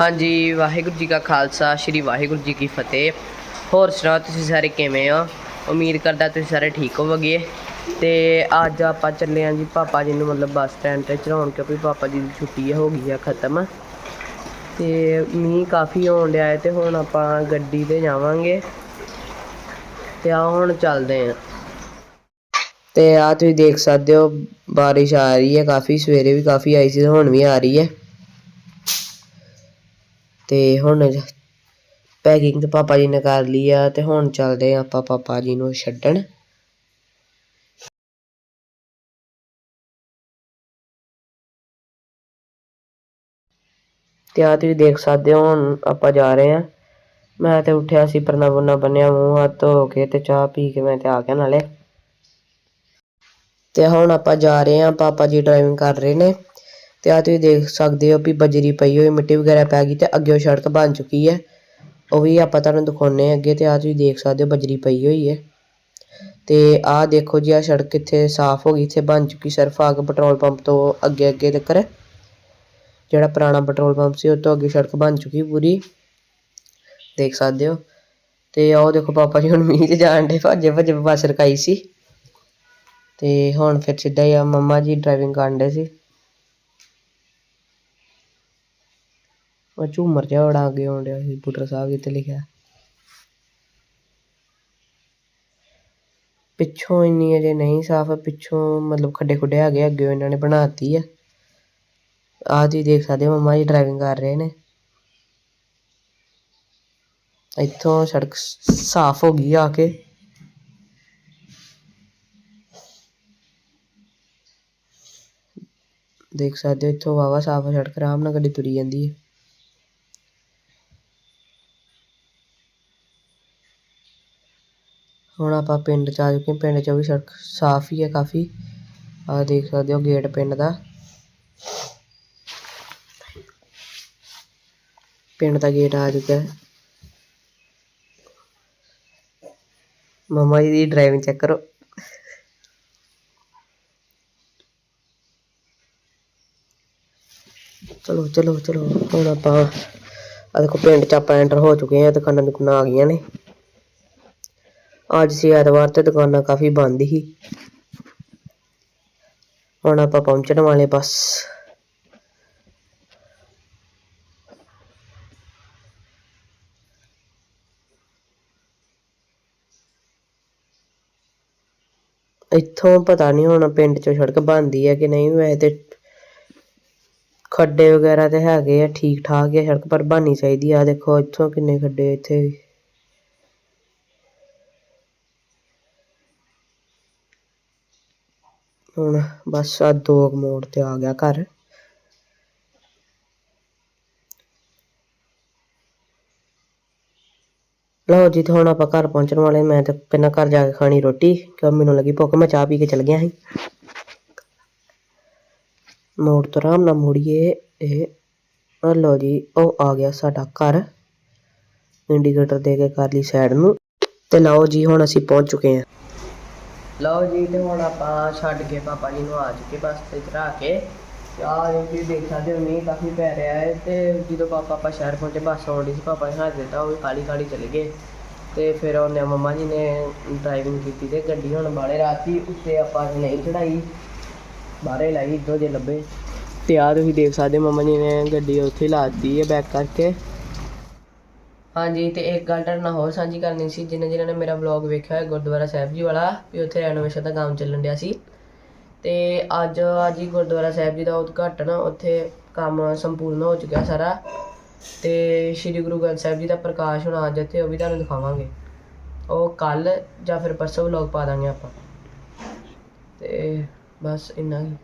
ਹਾਂਜੀ, ਵਾਹਿਗੁਰੂ ਜੀ ਕਾ ਖਾਲਸਾ, ਸ੍ਰੀ ਵਾਹਿਗੁਰੂ ਜੀ ਕੀ ਫਤਿਹ। ਹੋਰ ਸੁਣਾਓ ਤੁਸੀਂ ਸਾਰੇ ਕਿਵੇਂ ਹੋ? ਉਮੀਦ ਕਰਦਾ ਤੁਸੀਂ ਸਾਰੇ ਠੀਕ ਹੋਵੋਗੇ। ਤੇ ਅੱਜ ਆਪਾਂ ਚੱਲੇ ਆਂ ਜੀ ਪਾਪਾ ਜੀ ਨੂੰ ਮਤਲਬ ਬੱਸ ਸਟੈਂਡ ਤੇ ਚੜਾਉਣ ਕਿਉਂਕਿ ਪਾਪਾ ਜੀ ਦੀ ਛੁੱਟੀ ਹੋ ਗਈ ਆ, ਖਤਮ। ਤੇ ਮੀਂਹ ਕਾਫੀ ਹੋਣ ਡਿਆ ਹੈ ਤੇ ਹੁਣ ਆਪਾਂ ਗੱਡੀ ਤੇ ਜਾਵਾਂਗੇ। ਤੇ ਆ ਹੁਣ ਚੱਲਦੇ ਆਂ। ਤੇ ਆ ਤੁਸੀਂ ਦੇਖ ਸਕਦੇ ਹੋ, ਬਾਰਿਸ਼ ਆ ਰਹੀ ਹੈ ਕਾਫੀ, ਸਵੇਰੇ ਵੀ ਕਾਫੀ ਆਈ ਸੀ ਹੁਣ ਵੀ ਆ ਰਹੀ ਹੈ ਤੇ ਹੁਣ ਪੈਕਿੰਗ ਤੇ ਪਾਪਾ ਜੀ ਨੇ ਕਰ ਲਈ ਆ ਤੇ ਹੁਣ ਚੱਲਦੇ ਆ ਆਪਾਂ ਪਾਪਾ ਜੀ ਨੂੰ ਛੱਡਣ। ਤੇ ਆ ਤੁਸੀਂ ਦੇਖ ਸਕਦੇ ਹੋ, ਹੁਣ ਆਪਾਂ ਜਾ ਰਹੇ ਆ। ਮੈਂ ਤੇ ਉੱਠਿਆ ਸੀ, ਪਰਨਾ ਪੁਰਨਾ ਬੰਨਿਆ ਮੂੰਹ ਹੱਥ ਧੋ ਕੇ ਤੇ ਚਾਹ ਪੀ ਕੇ ਮੈਂ ਤੇ ਆ ਗਿਆ ਨਾਲੇ। ਤੇ ਹੁਣ ਆਪਾਂ ਜਾ ਰਹੇ ਆ, ਪਾਪਾ ਜੀ ਡਰਾਈਵਿੰਗ ਕਰ ਰਹੇ ਨੇ। ਤੇ ਆ ਤੁਸੀਂ ਦੇਖ ਸਕਦੇ ਹੋ ਵੀ ਬਜਰੀ ਪਈ ਹੋਈ, ਮਿੱਟੀ ਵਗੈਰਾ ਪੈ ਗਈ ਤੇ ਅੱਗੇ ਸੜਕ ਬਣ ਚੁੱਕੀ ਹੈ। ਉਹ ਵੀ ਆਪਾਂ ਤੁਹਾਨੂੰ ਦਿਖਾਉਨੇ ਆ ਅੱਗੇ ਤੇ ਆ ਤੁਸੀਂ ਦੇਖ ਸਕਦੇ ਹੋ ਬਜਰੀ ਪਈ ਹੋਈ ਹੈ। ਤੇ ਆਹ ਦੇਖੋ ਜੀ ਆ ਸੜਕ ਕਿੱਥੇ ਸਾਫ਼ ਹੋ ਗਈ, ਇੱਥੇ ਬਣ ਚੁੱਕੀ ਸਿਰਫ ਆ ਕੇ ਪੈਟਰੋਲ ਪੰਪ ਤੋਂ ਅੱਗੇ ਅੱਗੇ ਤੱਕ ਜਿਹੜਾ ਪੁਰਾਣਾ ਪੈਟਰੋਲ ਪੰਪ ਸੀ, ਉਹ ਤੋਂ ਅੱਗੇ ਸੜਕ ਬਣ ਚੁੱਕੀ ਪੂਰੀ। ਦੇਖ ਸਕਦੇ ਹੋ। ਤੇ ਆਹ ਦੇਖੋ ਪਾਪਾ ਜੀ ਹੁਣ ਮੀਂਹ 'ਚ ਜਾਣ ਦੇ ਭੱਜੇ ਭੱਜੇ ਬੱਸ ਰਕਾਈ ਸੀ। ਤੇ ਹੁਣ ਫਿਰ ਸਿੱਧਾ ਹੀ ਆ ਮੰਮਾ ਜੀ ਡਰਾਈਵਿੰਗ ਕਰਨ ਦੇ ਸੀ। ਉਹ ਝੂਮਰ ਜਿਹਾ ਬੜਾ ਅੱਗੇ ਆਉਣ ਡਿਆ ਸੀ ਬੁੱਟਰ ਸਾਹਿਬ ਜਿੱਤੇ ਲਿਖਿਆ। ਪਿੱਛੋਂ ਇੰਨੀ ਅਜੇ ਨਹੀਂ ਸਾਫ਼, ਪਿੱਛੋਂ ਮਤਲਬ ਖੱਡੇ ਖੁੱਡੇ ਆ ਗਏ ਅੱਗੇ ਇਹਨਾਂ ਨੇ ਬਣਾਤੀ ਆ। ਆਹ ਤੁਸੀਂ ਦੇਖ ਸਕਦੇ ਹੋ, ਮੰਮਾ ਜੀ ਡਰਾਈਵਿੰਗ ਕਰ ਰਹੇ ਨੇ। ਇੱਥੋਂ ਸੜਕ ਸਾਫ਼ ਹੋ ਗਈ ਆ ਕੇ। ਦੇਖ ਸਕਦੇ ਹੋ, ਇੱਥੋਂ ਵਾਵਾ ਸਾਫ਼ ਆ, ਸੜਕ ਆਰਾਮ ਨਾਲ ਗੱਡੀ ਤੁਰੀ ਜਾਂਦੀ ਹੈ ਹੁਣ ਆਪਾਂ ਪਿੰਡ ਚ ਆ ਚੁੱਕੇ ਹਾਂ। ਪਿੰਡ ਚ ਵੀ ਸੜਕ ਸਾਫ਼ ਹੀ ਹੈ ਕਾਫੀ। ਆਹ ਦੇਖ ਸਕਦੇ ਹੋ ਗੇਟ ਪਿੰਡ ਦਾ। ਪਿੰਡ ਦਾ ਗੇਟ ਆ ਚੁੱਕਾ ਹੈ। ਮਮਾ ਜੀ ਦੀ ਡਰਾਈਵਿੰਗ ਚੈੱਕ ਕਰੋ। ਚਲੋ ਚਲੋ ਚਲੋ। ਹੁਣ ਆਪਾਂ ਆ ਦੇਖੋ ਪਿੰਡ ਚ ਆਪਾਂ ਐਂਟਰ ਹੋ ਚੁੱਕੇ ਹਾਂ। ਦੁਕਾਨਾਂ ਦੁਕਾਨਾਂ ਆ ਗਈਆਂ ਨੇ। ਅੱਜ ਸੀ ਐਤਵਾਰ ਤੇ ਦੁਕਾਨਾਂ ਕਾਫੀ ਬੰਦ ਸੀ। ਹੁਣ ਆਪਾਂ ਪਹੁੰਚਣ ਵਾਲੇ ਬਸ। ਇੱਥੋਂ ਪਤਾ ਨਹੀਂ ਹੁਣ ਪਿੰਡ ਚੋਂ ਸੜਕ ਬਣਦੀ ਹੈ ਕਿ ਨਹੀਂ, ਵੈਸੇ ਤੇ ਖੱਡੇ ਵਗੈਰਾ ਤੇ ਹੈਗੇ ਆ ਠੀਕ ਠਾਕ ਆ ਸੜਕ, ਪਰ ਬਣਨੀ ਚਾਹੀਦੀ ਆ। ਦੇਖੋ ਇੱਥੋਂ ਕਿੰਨੇ ਖੱਡੇ ਇੱਥੇ ਹੁਣ ਬਸ ਆ ਦੋ ਮੋੜ ਤੇ ਆ ਗਿਆ ਘਰ। ਲਓ ਜੀ, ਤੇ ਹੁਣ ਆਪਾਂ ਘਰ ਪਹੁੰਚਣ ਵਾਲੇ ਮੈਂ ਤੇ ਪਹਿਲਾਂ ਘਰ ਜਾ ਕੇ ਖਾਣੀ ਰੋਟੀ, ਕਿਉਂ ਮੈਨੂੰ ਲੱਗੀ ਭੁੱਖ, ਮੈਂ ਚਾਹ ਪੀ ਕੇ ਚਲ ਗਿਆ ਸੀ। ਮੋੜ ਤੋਂ ਆਰਾਮ ਨਾਲ ਮੁੜੀਏ, ਇਹ ਲਓ ਜੀ, ਉਹ ਆ ਗਿਆ ਸਾਡਾ ਘਰ। ਇੰਡੀਕੇਟਰ ਦੇ ਕੇ ਕਰ ਲਈ ਸਾਈਡ ਨੂੰ। ਤੇ ਲਓ ਜੀ, ਹੁਣ ਅਸੀਂ ਪਹੁੰਚ ਚੁੱਕੇ ਹਾਂ। ਲਓ ਜੀ, ਤੇ ਹੁਣ ਆਪਾਂ ਛੱਡ ਕੇ ਪਾਪਾ ਜੀ ਨੂੰ ਆ ਚੁੱਕੇ ਬੱਸ ਤੇ ਚੜਾ ਕੇ। ਤੇ ਆਹ ਜੋ, ਦੇਖ ਸਕਦੇ ਹੋ, ਮੀਂਹ ਕਾਫੀ ਪੈ ਰਿਹਾ ਹੈ। ਤੇ ਜਦੋਂ ਪਾਪਾ ਆਪਾਂ ਸ਼ਹਿਰ ਪਹੁੰਚੇ, ਬੱਸ ਆਉਂਦੀ ਸੀ, ਪਾਪਾ ਨੇ ਹੱਥ ਦਿੱਤਾ, ਉਹ ਵੀ ਖਾਲੀ ਖਾਲੀ ਚਲੇ ਗਏ। ਤੇ ਫਿਰ ਉਹਨੇ ਮੰਮਾ ਜੀ ਨੇ ਡਰਾਈਵਿੰਗ ਕੀਤੀ ਤੇ ਗੱਡੀ ਹੁਣ ਬਾਲੇ ਰਾਤੀ ਉੱਤੇ ਆਪਾਂ ਅੱਜ ਨਹੀਂ ਚੜਾਈ ਬਾਹਰੇ ਲਾਈ, ਇੱਧਰੋਂ ਜੇ ਲੱਭੇ। ਤੇ ਆਹ ਤੁਸੀਂ ਦੇਖ ਸਕਦੇ ਹੋ, ਮੰਮਾ ਜੀ ਨੇ ਗੱਡੀ ਉੱਥੇ ਲਾ ਦਿੱਤੀ ਹੈ ਬੈਕ ਕਰਕੇ। ਹਾਂਜੀ, ਤੇ ਇੱਕ ਗੱਲ ਤੁਹਾਡੇ ਨਾਲ ਹੋਰ ਸਾਂਝੀ ਕਰਨੀ ਸੀ ਜਿਨ੍ਹਾਂ ਜਿਨ੍ਹਾਂ ਨੇ ਮੇਰਾ ਵਲੌਗ ਵੇਖਿਆ ਹੋਇਆ ਗੁਰਦੁਆਰਾ ਸਾਹਿਬ ਜੀ ਵਾਲਾ, ਵੀ ਉੱਥੇ ਰੈਨੋਵੇਸ਼ਨ ਦਾ ਕੰਮ ਚੱਲਣ ਡਿਆ ਸੀ। ਤੇ ਅੱਜ ਅੱਜ ਹੀ ਗੁਰਦੁਆਰਾ ਸਾਹਿਬ ਜੀ ਦਾ ਉਦਘਾਟਨ, ਉੱਥੇ ਕੰਮ ਸੰਪੂਰਨ ਹੋ ਚੁੱਕਿਆ ਸਾਰਾ। ਤੇ ਸ੍ਰੀ ਗੁਰੂ ਗ੍ਰੰਥ ਸਾਹਿਬ ਜੀ ਦਾ ਪ੍ਰਕਾਸ਼ ਹੋਣਾ ਅੱਜ ਇੱਥੇ, ਉਹ ਵੀ ਤੁਹਾਨੂੰ ਦਿਖਾਵਾਂਗੇ। ਉਹ ਕੱਲ ਜਾਂ ਫਿਰ ਪਰਸੋਂ ਵਲੌਗ ਪਾ ਦਾਂਗੇ ਆਪਾਂ। ਤੇ ਬਸ ਇੰਨਾ ਹੀ।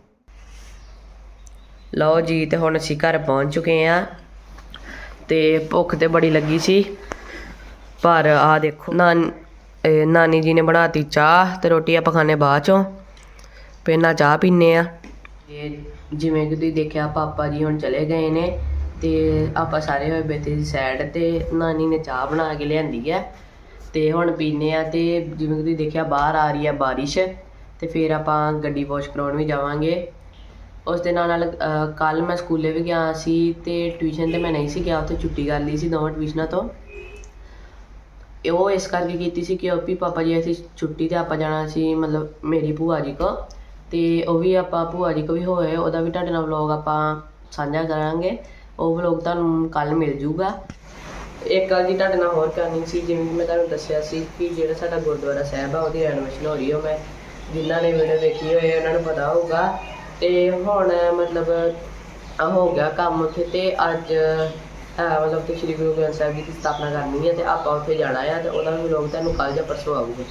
ਲਓ ਜੀ, ਤੇ ਹੁਣ ਅਸੀਂ ਘਰ ਪਹੁੰਚ ਚੁੱਕੇ ਆ ਤੇ ਭੁੱਖ ਤੇ ਬੜੀ ਲੱਗੀ ਸੀ। ਪਰ ਆ ਦੇਖੋ, ਨਾਨ ਨਾਨੀ ਜੀ ਨੇ ਬਣਾਤੀ ਚਾਹ ਤੇ ਰੋਟੀ ਆਪਾਂ ਖਾਣੇ ਬਾਅਦ ਚੋਂ। ਪਹਿਲਾਂ ਚਾਹ ਪੀਨੇ ਆ। ਤੇ ਜਿਵੇਂ ਕਿ ਤੁਸੀਂ ਦੇਖਿਆ, ਪਾਪਾ ਜੀ ਹੁਣ ਚਲੇ ਗਏ ਨੇ ਤੇ ਆਪਾਂ ਸਾਰੇ ਹੋਏ ਬੈਠੇ ਸੀ ਸਾਈਡ ਤੇ ਨਾਨੀ ਨੇ ਚਾਹ ਬਣਾ ਕੇ ਲਿਆਂਦੀ ਹੈ ਤੇ ਹੁਣ ਪੀਨੇ ਆ ਤੇ ਜਿਵੇਂ ਕਿ ਤੁਸੀਂ ਦੇਖਿਆ, ਬਾਹਰ ਆ ਰਹੀ ਹੈ ਬਾਰਿਸ਼ ਤੇ ਫਿਰ ਆਪਾਂ ਗੱਡੀ ਵਾਸ਼ ਕਰਾਉਣ ਵੀ ਜਾਵਾਂਗੇ। ਉਸ ਦੇ ਨਾਲ ਨਾਲ ਕੱਲ ਮੈਂ ਸਕੂਲੇ ਵੀ ਗਿਆ ਸੀ ਤੇ ਟਿਊਸ਼ਨ ਤੇ ਮੈਂ ਨਹੀਂ ਸੀ ਗਿਆ, ਉੱਥੇ ਛੁੱਟੀ ਕਰ ਲਈ ਸੀ ਦੋਵਾਂ ਟਿਊਸ਼ਨਾਂ ਤੋਂ। ਉਹ ਇਸ ਕਰਕੇ ਕੀਤੀ ਸੀ ਕਿ ਵੀ ਪਾਪਾ ਜੀ, ਅਸੀਂ ਛੁੱਟੀ ਤੇ ਆਪਾਂ ਜਾਣਾ ਸੀ, ਮਤਲਬ ਮੇਰੀ ਭੂਆ ਜੀ ਕੋ। ਤੇ ਉਹ ਵੀ ਆਪਾਂ, ਭੂਆ ਜੀ ਕੋ ਵੀ ਹੋਏ, ਉਹਦਾ ਵੀ ਤੁਹਾਡੇ ਨਾਲ ਵਲੌਗ ਆਪਾਂ ਸਾਂਝਾ ਕਰਾਂਗੇ। ਉਹ ਵਲੌਗ ਤੁਹਾਨੂੰ ਕੱਲ ਮਿਲ ਜੂਗਾ। ਇੱਕ ਗੱਲ ਜੀ ਤੁਹਾਡੇ ਨਾਲ ਹੋਰ ਕਰਨੀ ਸੀ, ਜਿਵੇਂ ਕਿ ਮੈਂ ਤੁਹਾਨੂੰ ਦੱਸਿਆ ਸੀ ਕਿ ਜਿਹੜਾ ਸਾਡਾ ਗੁਰਦੁਆਰਾ ਸਾਹਿਬ ਆ, ਉਹਦੀ ਐਡਮਿਸ਼ਨ ਹੋ ਰਹੀ ਹੈ ਮੈਂ ਜਿਨ੍ਹਾਂ ਨੇ ਵੀਡੀਓ ਦੇਖੀ ਹੋਏ ਉਹਨਾਂ ਨੂੰ ਪਤਾ ਹੋਊਗਾ। ਤੇ ਹੁਣ ਮਤਲਬ ਆ ਹੋ ਗਿਆ ਕੰਮ ਉੱਥੇ ਤੇ ਅੱਜ ਹੈ ਮਤਲਬ ਕਿ ਸ਼੍ਰੀ ਗੁਰੂ ਗ੍ਰੰਥ ਸਾਹਿਬ ਜੀ ਦੀ ਸਥਾਪਨਾ ਕਰਨੀ ਹੈ ਤੇ ਆਪਾਂ ਉੱਥੇ ਜਾਣਾ ਆ ਤੇ ਉਹਦਾ ਵੀ ਲੋਕ ਤੁਹਾਨੂੰ ਕੱਲ ਜਾਂ ਪਰਸੋਂ ਆਊਗਾ।